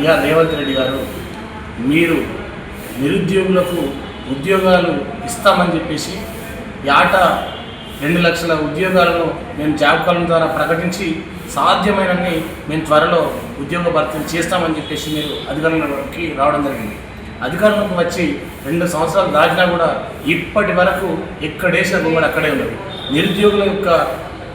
అయ్యా రేవంత్ రెడ్డి గారు మీరు నిరుద్యోగులకు ఉద్యోగాలు ఇస్తామని చెప్పేసి యాట రెండు లక్షల ఉద్యోగాలను మేము జాబ్ కాలం ద్వారా ప్రకటించి సాధ్యమైనన్ని మేము త్వరలో ఉద్యోగ భర్తీలు చేస్తామని చెప్పేసి మీరు అధికారంలోకి రావడం జరిగింది. అధికారంలోకి వచ్చి రెండు సంవత్సరాలు దాటినా కూడా ఇప్పటి వరకు ఎక్కడేసిన గుమ్మడి అక్కడే ఉన్నది నిరుద్యోగుల యొక్క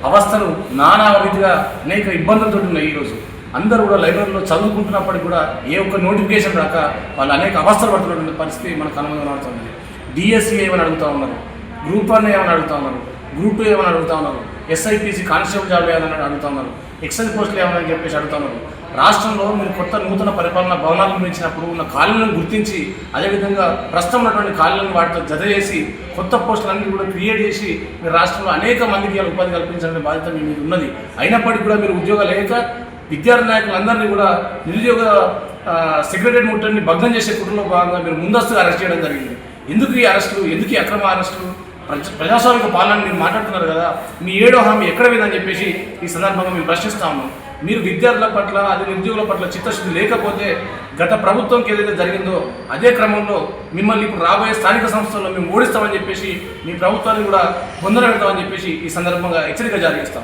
అవస్థలు నానా రీతిగా అనేక ఇబ్బందులతో ఉన్నాయి ఈరోజు. అందరూ కూడా లైబ్రరీలో చదువుకుంటున్నప్పటికీ కూడా ఏ ఒక్క నోటిఫికేషన్ రాక వాళ్ళు అనేక అవస్థలు పడుతున్నటువంటి పరిస్థితి మనకు కనుగొనబడుతుంది డిఎస్సి ఏమని అడుగుతా ఉన్నారు? గ్రూప్ వన్ ఏమని అడుగుతా ఉన్నారు? గ్రూప్ టూ ఏమని అడుగుతా ఉన్నారు? ఎస్ఐపిసి కానిస్టేబుల్ జాబ్ ఏమని అడుగుతా ఉన్నారు? ఎక్సైజ్ పోస్టులు ఏమని చెప్పేసి అడుగుతా ఉన్నారు. రాష్ట్రంలో మీరు కొత్త నూతన పరిపాలన భవనాలు నిర్మించినప్పుడు ఉన్న ఖాళీలను గుర్తించి అదేవిధంగా ప్రస్తుతం ఉన్నటువంటి ఖాళీలను వాటితో జత చేసి కొత్త పోస్టులన్నీ కూడా క్రియేట్ చేసి మీరు రాష్ట్రంలో అనేక మందికి ఉపాధి కల్పించాలనే బాధ్యత మీ మీద ఉన్నది. అయినప్పటికీ కూడా మీరు ఉద్యోగాలు లేక విద్యార్థి నాయకులందరినీ కూడా నిరుద్యోగ సెక్రటరీ ముట్టని భగ్నం చేసే కుటుంబంలో భాగంగా మీరు ముందస్తుగా అరెస్ట్ చేయడం జరిగింది. ఎందుకు ఈ అరెస్టులు? ఎందుకు ఈ అక్రమ అరెస్టులు? ప్రజ ప్రజాస్వామిక పాలన మీరు మాట్లాడుతున్నారు కదా మీ ఏడో హామీ ఎక్కడ పోయిందని చెప్పేసి ఈ సందర్భంగా మేము ప్రశ్నిస్తా ఉన్నాం. మీరు విద్యార్థుల పట్ల అదే నిరుద్యోగుల పట్ల చిత్తశుద్ధి లేకపోతే గత ప్రభుత్వంకి ఏదైతే జరిగిందో అదే క్రమంలో మిమ్మల్ని ఇప్పుడు రాబోయే స్థానిక సంస్థల్లో మేము ఓడిస్తామని చెప్పేసి మీ ప్రభుత్వాన్ని కూడా పొందడం పెడతామని చెప్పేసి ఈ సందర్భంగా హెచ్చరిక జారీ చేస్తాము.